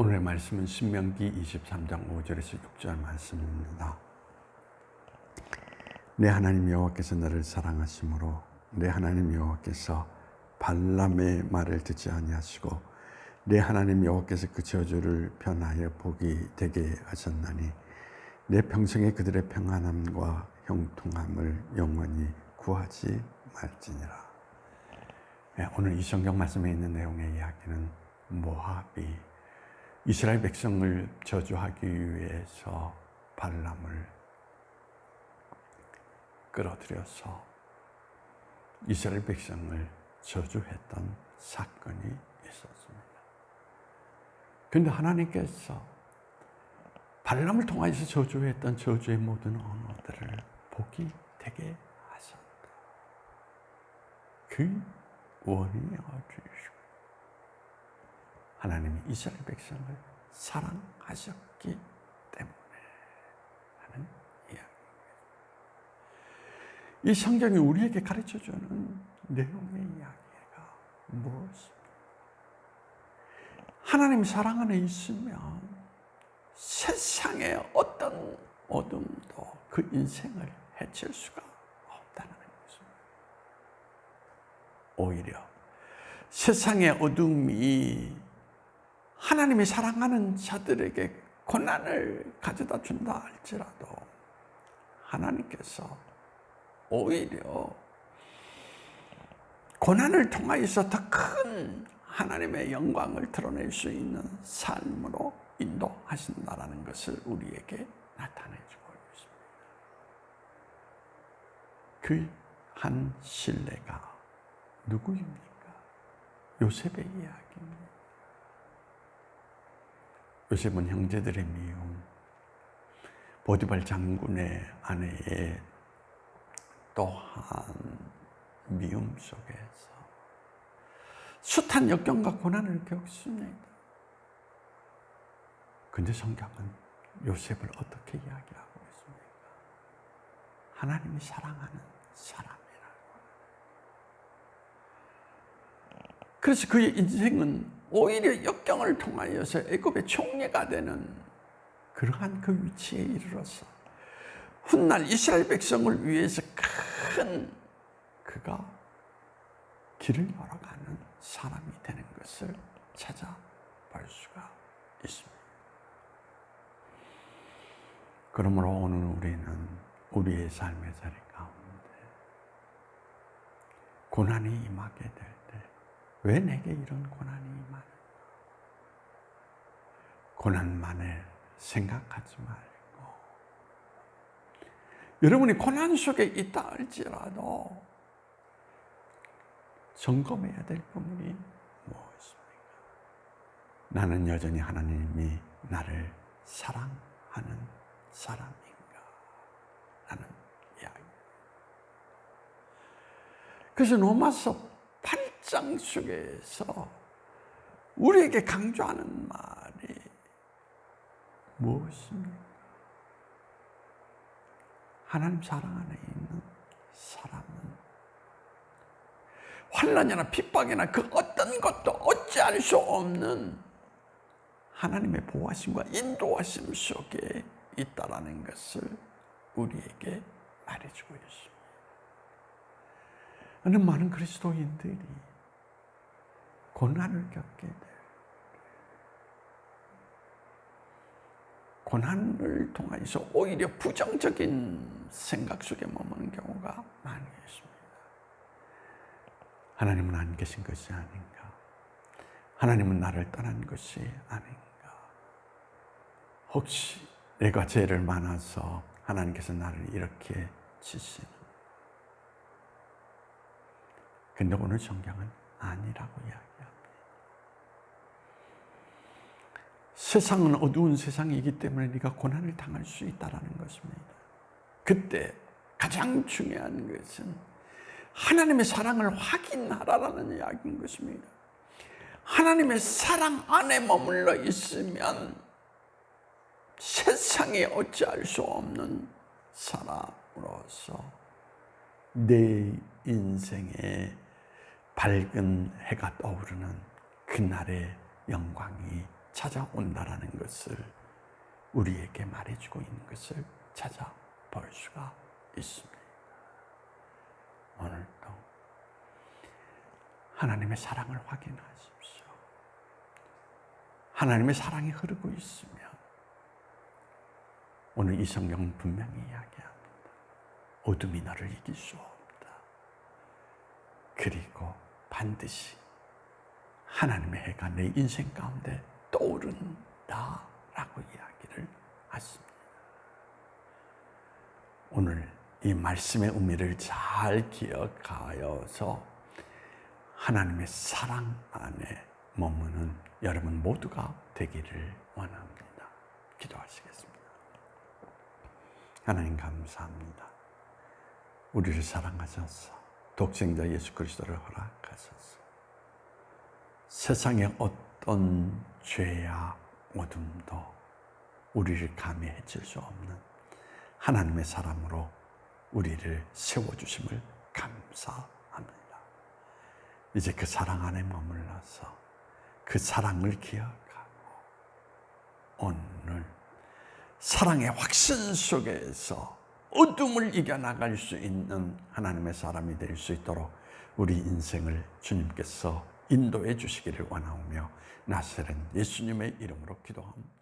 오늘의 말씀은 신명기 23장 5절에서 6절 말씀입니다. 내 하나님 여호와께서 너를 사랑하심으로 내 하나님 여호와께서 발람의 말을 듣지 아니하시고 내 하나님 여호와께서 그 저주를 변하여 복이 되게 하셨나니 내 평생에 그들의 평안함과 형통함을 영원히 구하지 말지니라. 네, 오늘 이 성경 말씀에 있는 내용의 이야기는 모압이 이스라엘 백성을 저주하기 위해서 발람을 끌어들여서 이스라엘 백성을 저주했던 사건이 있었습니다. 그런데 하나님께서 발람을 통하여서 저주했던 저주의 모든 언어들을 복이 되게 하셨다. 그 원인이 어디시고 하나님이 이스라엘 백성을 사랑하셨기 때문에 하는 이야기입니다. 이 성경이 우리에게 가르쳐 주는 내용의 이야기가 무엇입니까? 하나님 사랑 안에 있으면 세상의 어떤 어둠도 그 인생을 해칠 수가 없다는 것입니다. 오히려 세상의 어둠이 하나님이 사랑하는 자들에게 고난을 가져다 준다 할지라도 하나님께서 오히려 고난을 통하여서 더 큰 하나님의 영광을 드러낼 수 있는 삶으로 인도하신다라는 것을 우리에게 나타내주고 있습니다. 그 한 신뢰가 누구입니까? 요셉의 이야기입니다. 요셉은 형제들의 미움, 보디발 장군의 아내의 또한 미움 속에서 숱한 역경과 고난을 겪습니다. 근데 성경은 요셉을 어떻게 이야기하고 있습니까? 하나님이 사랑하는 사람이라고. 그래서 그의 인생은 오히려 역경을 통하여서 애굽의 총리가 되는 그러한 그 위치에 이르러서 훗날 이스라엘 백성을 위해서 큰 그가 길을 열어가는 사람이 되는 것을 찾아볼 수가 있습니다. 그러므로 오늘 우리는 우리의 삶의 자리 가운데 고난이 임하게 될 때 왜 내게 이런 고난이 임하는가? 고난만을 생각하지 말고 여러분이 고난 속에 있다 할지라도 점검해야 될 부분이 무엇입니까? 나는 여전히 하나님이 나를 사랑하는 사람인가? 라는 이야기. 그래서 로마서 8장 속에서 우리에게 강조하는 말이 무엇입니까? 하나님 사랑 안에 있는 사람은 환란이나 핍박이나 그 어떤 것도 어찌할 수 없는 하나님의 보호하심과 인도하심 속에 있다라는 것을 우리에게 말해주고 있습니다. 많은 그리스도인들이 고난을 겪게 돼 고난을 통해서 오히려 부정적인 생각 속에 머무는 경우가 많이 있습니다. 하나님은 안 계신 것이 아닌가? 하나님은 나를 떠난 것이 아닌가? 혹시 내가 죄를 많아서 하나님께서 나를 이렇게 치시는? 근데 오늘 성경은 아니라고 이야기합니다. 세상은 어두운 세상이기 때문에 네가 고난을 당할 수 있다라는 것입니다. 그때 가장 중요한 것은 하나님의 사랑을 확인하라라는 이야기인 것입니다. 하나님의 사랑 안에 머물러 있으면 세상에 어찌할 수 없는 사람으로서 내 인생에 밝은 해가 떠오르는 그날의 영광이 찾아온다라는 것을 우리에게 말해주고 있는 것을 찾아볼 수가 있습니다. 오늘도 하나님의 사랑을 확인하십시오. 하나님의 사랑이 흐르고 있으면 오늘 이 성경은 분명히 이야기합니다. 어둠이 너를 이길 수 없다. 그리고 반드시 하나님의 해가 내 인생 가운데 떠오른다라고 이야기를 하십니다. 오늘 이 말씀의 의미를 잘 기억하여서 하나님의 사랑 안에 머무는 여러분 모두가 되기를 원합니다. 기도하시겠습니다. 하나님 감사합니다. 우리를 사랑하셔서 독생자 예수 그리스도를 허락하셔서 세상의 어떤 죄야 어둠도 우리를 감히 해칠 수 없는 하나님의 사람으로 우리를 세워주심을 감사합니다. 이제 그 사랑 안에 머물러서 그 사랑을 기억하고 오늘 사랑의 확신 속에서 어둠을 이겨나갈 수 있는 하나님의 사람이 될 수 있도록 우리 인생을 주님께서 인도해 주시기를 원하오며 나사렛 예수님의 이름으로 기도합니다.